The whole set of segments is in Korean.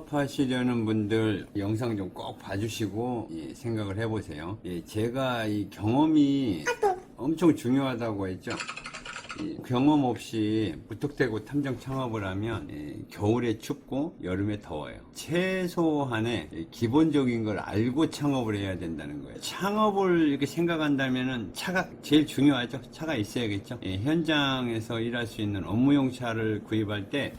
창업하시려는 분들 영상 좀 꼭 봐주시고 예, 생각을 해보세요. 예, 제가 이 경험이 엄청 중요하다고 했죠. 이 경험 없이 무턱대고 탐정 창업을 하면 예, 겨울에 춥고 여름에 더워요. 최소한의 예, 기본적인 걸 알고 창업을 해야 된다는 거예요. 창업을 이렇게 생각한다면은 차가 제일 중요하죠. 차가 있어야겠죠. 예, 현장에서 일할 수 있는 업무용 차를 구입할 때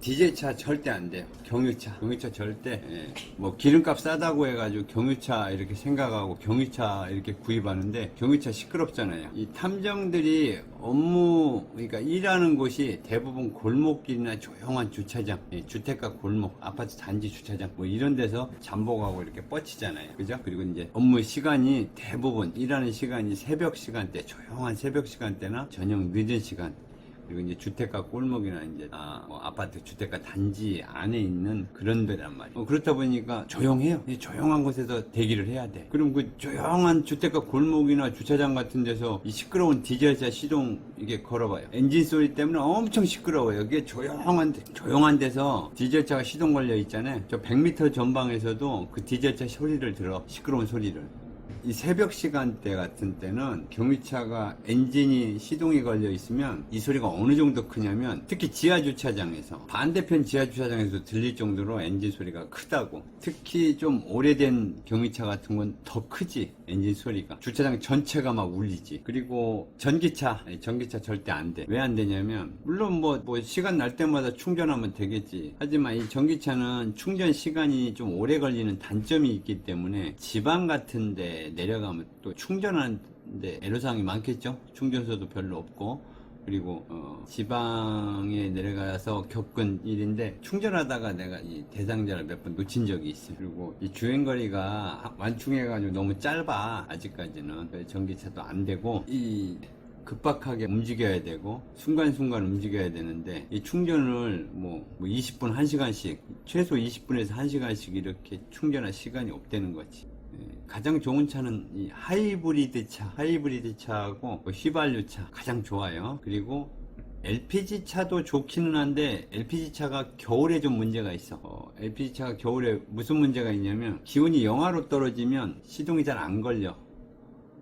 디젤차 절대 안 돼요. 경유차. 경유차 절대. 예. 뭐 기름값 싸다고 해가지고 경유차 이렇게 생각하고 경유차 이렇게 구입하는데 경유차 시끄럽잖아요. 이 탐정들이 업무 그러니까 일하는 곳이 대부분 골목길이나 조용한 주차장, 예, 주택가 골목, 아파트 단지 주차장 뭐 이런 데서 잠복하고 이렇게 뻗치잖아요. 그죠? 그리고 이제 업무 시간이 대부분 일하는 시간이 새벽 시간대, 조용한 새벽 시간대나 저녁 늦은 시간 그리고 이제 주택가 골목이나 이제 아, 뭐 아파트 주택가 단지 안에 있는 그런 데란 말이에요. 어, 그렇다 보니까 조용해요. 이 조용한 곳에서 대기를 해야 돼. 그럼 그 조용한 주택가 골목이나 주차장 같은 데서 이 시끄러운 디젤차 시동 이게 걸어봐요. 엔진 소리 때문에 엄청 시끄러워요. 이게 조용한 데, 조용한 데서 디젤차가 시동 걸려 있잖아요. 저 100m 전방에서도 그 디젤차 소리를 들어. 시끄러운 소리를. 이 새벽 시간대 같은 때는 경유차가 엔진이 시동이 걸려 있으면 이 소리가 어느 정도 크냐면 특히 지하 주차장에서 반대편 지하 주차장에서 들릴 정도로 엔진 소리가 크다고. 특히 좀 오래된 경유차 같은 건 더 크지 엔진 소리가 주차장 전체가 막 울리지. 그리고 전기차 전기차 절대 안 돼 왜 안 되냐면 물론 뭐, 뭐 시간 날 때마다 충전하면 되겠지. 하지만 이 전기차는 충전 시간이 좀 오래 걸리는 단점이 있기 때문에 지방 같은 데 내려가면 또 충전하는 데 애로사항이 많겠죠? 충전소도 별로 없고 그리고 어, 지방에 내려가서 겪은 일인데 충전하다가 내가 이 대상자를 몇 번 놓친 적이 있어요. 그리고 이 주행거리가 완충해가지고 너무 짧아 아직까지는 전기차도 안 되고 이 급박하게 움직여야 되고 순간순간 움직여야 되는데 이 충전을 뭐, 뭐 20분 1시간씩 최소 20분에서 1시간씩 이렇게 충전할 시간이 없다는 거지. 예, 가장 좋은 차는 이 하이브리드 차, 하이브리드 차하고 뭐 휘발유 차 가장 좋아요. 그리고 LPG 차도 좋기는 한데 LPG 차가 겨울에 좀 문제가 있어. 어, LPG 차가 겨울에 무슨 문제가 있냐면 기온이 영하로 떨어지면 시동이 잘 안 걸려.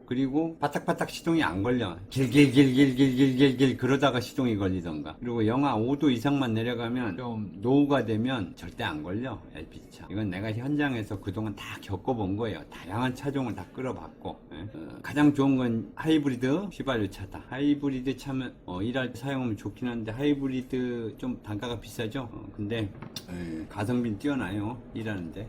그리고 바닥바닥 시동이 안 걸려. 길길길길길길길 그러다가 시동이 걸리던가. 그리고 영하 5도 이상만 내려가면 좀 노후가 되면 절대 안 걸려. LPG차. 이건 내가 현장에서 그동안 다 겪어본 거예요. 다양한 차종을 다 끌어봤고. 예. 어, 가장 좋은 건 하이브리드 휘발유 차다. 하이브리드 차면 어, 일할 때 사용하면 좋긴 한데 하이브리드 좀 단가가 비싸죠. 어, 근데 예, 가성비는 뛰어나요. 일하는데.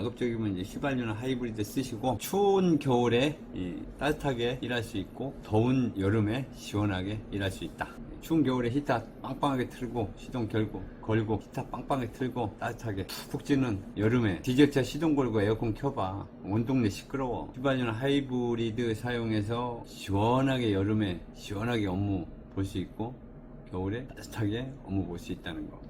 예. 가급적이면 이제 휘발유나 하이브리드 쓰시고 추운 겨울에 이 따뜻하게 일할 수 있고 더운 여름에 시원하게 일할 수 있다. 추운 겨울에 히터 빵빵하게 틀고 시동 결고 걸고 히터 빵빵하게 틀고 따뜻하게 푹푹 찌는 여름에 디젤차 시동 걸고 에어컨 켜봐 온 동네 시끄러워 휘발유나 하이브리드 사용해서 시원하게 여름에 시원하게 업무 볼 수 있고 겨울에 따뜻하게 업무 볼 수 있다는 거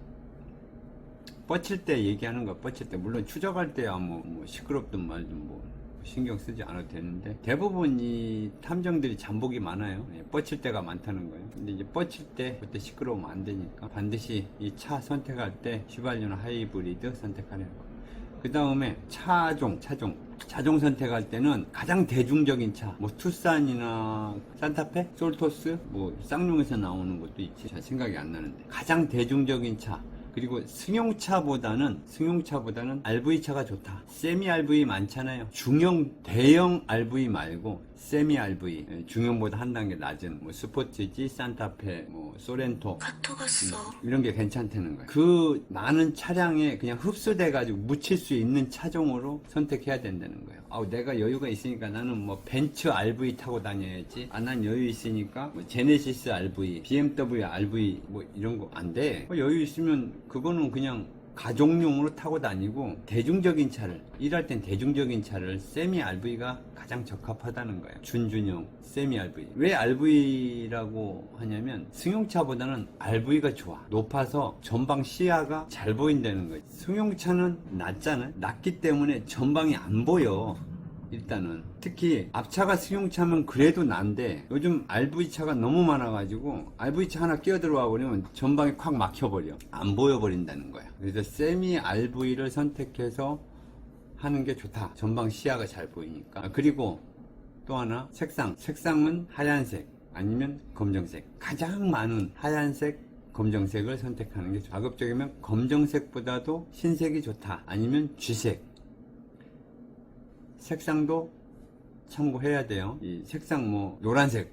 뻗칠 때 얘기하는 거 뻗칠 때 물론 추적할 때야 뭐, 뭐 시끄럽든 말든 뭐 신경 쓰지 않아도 되는데 대부분 이 탐정들이 잠복이 많아요. 예, 뻗칠 때가 많다는 거예요. 근데 이제 뻗칠 때 그때 시끄러우면 안 되니까 반드시 이 차 선택할 때 휘발유나 하이브리드 선택하는 거. 그 다음에 차종, 차종. 차종 선택할 때는 가장 대중적인 차, 뭐 투싼이나 산타페, 솔토스, 뭐 쌍용에서 나오는 것도 있지. 잘 생각이 안 나는데. 가장 대중적인 차. 그리고 승용차보다는 승용차보다는 RV 차가 좋다. 세미 RV 많잖아요. 중형 대형 RV 말고 세미 RV 예, 중형보다 한 단계 낮은 뭐 스포츠지, 산타페, 뭐 소렌토 카톡 왔어. 이런 게 괜찮다는 거예요. 그 많은 차량에 그냥 흡수돼가지고 묻힐 수 있는 차종으로 선택해야 된다는 거예요. 아우, 내가 여유가 있으니까 나는 뭐 벤츠 RV 타고 다녀야지. 아, 난 여유 있으니까 뭐 제네시스 RV, BMW RV 뭐 이런 거 안 돼. 뭐 여유 있으면 그거는 그냥 가족용으로 타고 다니고 대중적인 차를 일할 땐 대중적인 차를 세미 RV가 가장 적합하다는 거예요. 준준형 세미 RV. 왜 RV라고 하냐면 승용차보다는 RV가 좋아. 높아서 전방 시야가 잘 보인다는 거예요. 승용차는 낮잖아요. 낮기 때문에 전방이 안 보여. 일단은. 특히 앞차가 승용차면 그래도 난데 요즘 RV차가 너무 많아가지고 RV차 하나 끼어 들어와 버리면 전방이 콱 막혀버려. 안 보여버린다는 거야. 그래서 세미 RV를 선택해서 하는 게 좋다. 전방 시야가 잘 보이니까. 아, 그리고 또 하나 색상. 색상은 하얀색 아니면 검정색. 가장 많은 하얀색 검정색을 선택하는 게 좋아 가급적이면 검정색보다도 흰색이 좋다. 아니면 쥐색 색상도 참고해야 돼요 이 색상 뭐 노란색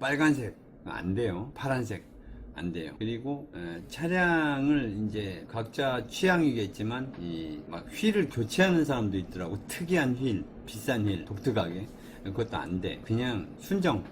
빨간색 안 돼요 파란색 안 돼요. 그리고 에, 차량을 이제 각자 취향이겠지만 이 막 휠을 교체하는 사람도 있더라고. 특이한 휠, 비싼 휠, 독특하게 그것도 안 돼. 그냥 순정.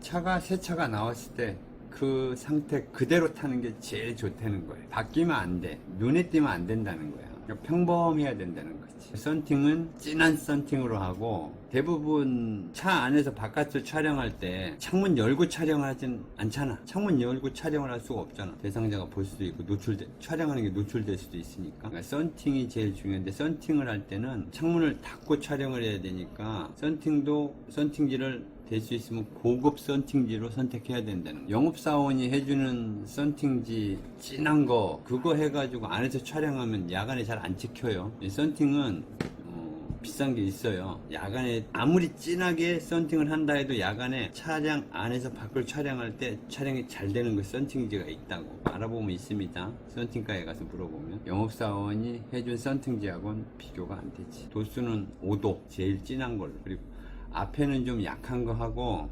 차가 새 차가 나왔을 때 그 상태 그대로 타는 게 제일 좋다는 거예요. 바뀌면 안 돼. 눈에 띄면 안 된다는 거야. 평범해야 된다는 거지. 썬팅은 진한 썬팅으로 하고 대부분 차 안에서 바깥을 촬영할 때 창문 열고 촬영하진 않잖아. 창문 열고 촬영을 할 수가 없잖아. 대상자가 볼 수도 있고 노출돼 촬영하는 게 노출될 수도 있으니까. 그러니까 썬팅이 제일 중요한데 썬팅을 할 때는 창문을 닫고 촬영을 해야 되니까 썬팅도 썬팅지를 될 수 있으면 고급 썬팅지로 선택해야 된다는. 영업사원이 해주는 썬팅지 진한 거 그거 해가지고 안에서 촬영하면 야간에 잘 안 찍혀요. 이 썬팅은 어, 비싼 게 있어요. 야간에 아무리 진하게 썬팅을 한다 해도 야간에 차량 안에서 밖을 촬영할 때 촬영이 잘 되는 그 썬팅지가 있다고 알아보면 있습니다. 썬팅가에 가서 물어보면 영업사원이 해준 썬팅지하고는 비교가 안 되지. 도수는 5도 제일 진한 걸로 그리고 앞에는 좀 약한 거 하고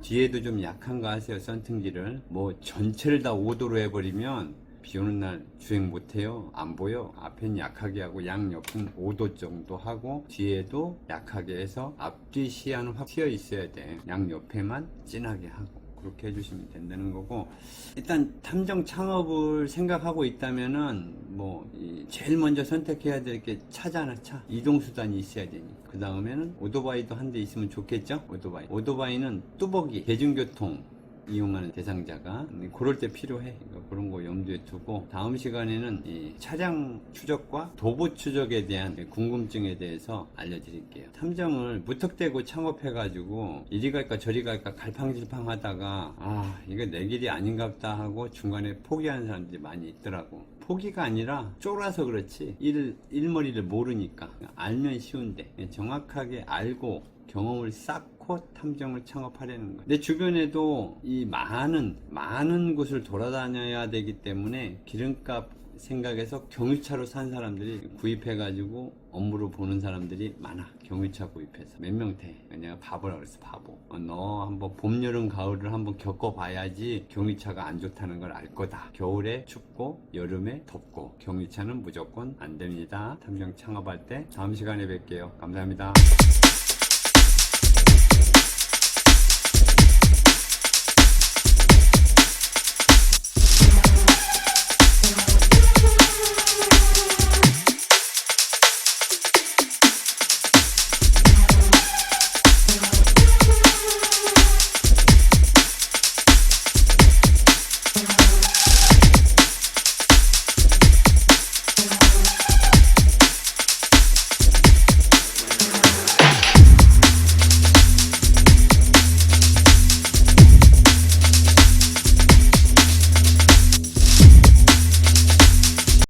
뒤에도 좀 약한 거 하세요 썬팅지를. 뭐 전체를 다 5도로 해버리면 비 오는 날 주행 못해요 안 보여. 앞엔 약하게 하고 양옆은 5도 정도 하고 뒤에도 약하게 해서 앞뒤 시야는 확 튀어 있어야 돼. 양옆에만 진하게 하고 그렇게 해주시면 된다는 거고 일단 탐정 창업을 생각하고 있다면은 뭐이 제일 먼저 선택해야 될 게 차잖아 차. 이동 수단이 있어야 되니까 그 다음에는 오토바이도 한 대 있으면 좋겠죠? 오토바이. 오토바이는 뚜벅이 대중교통 이용하는 대상자가 음, 그럴 때 필요해. 그러니까 그런 거 염두에 두고 다음 시간에는 이 차량 추적과 도보 추적에 대한 궁금증에 대해서 알려드릴게요. 탐정을 무턱대고 창업해 가지고 이리 갈까 저리 갈까 갈팡질팡 하다가 아 이거 내 길이 아닌가 보다 하고 중간에 포기하는 사람들이 많이 있더라고. 포기가 아니라 쫄아서 그렇지 일, 일머리를 모르니까. 알면 쉬운데. 정확하게 알고 경험을 쌓 고 탐정을 창업하려는 거예요. 내 주변에도 이 많은 많은 곳을 돌아다녀야 되기 때문에 기름값 생각해서 경유차로 산 사람들이 구입해가지고 업무로 보는 사람들이 많아. 경유차 구입해서 몇 명 돼. 내가 바보라 그랬어 바보. 어, 너 한번 봄, 여름, 가을을 한번 겪어봐야지 경유차가 안 좋다는 걸 알 거다. 겨울에 춥고 여름에 덥고 경유차는 무조건 안 됩니다. 탐정 창업할 때 다음 시간에 뵐게요. 감사합니다.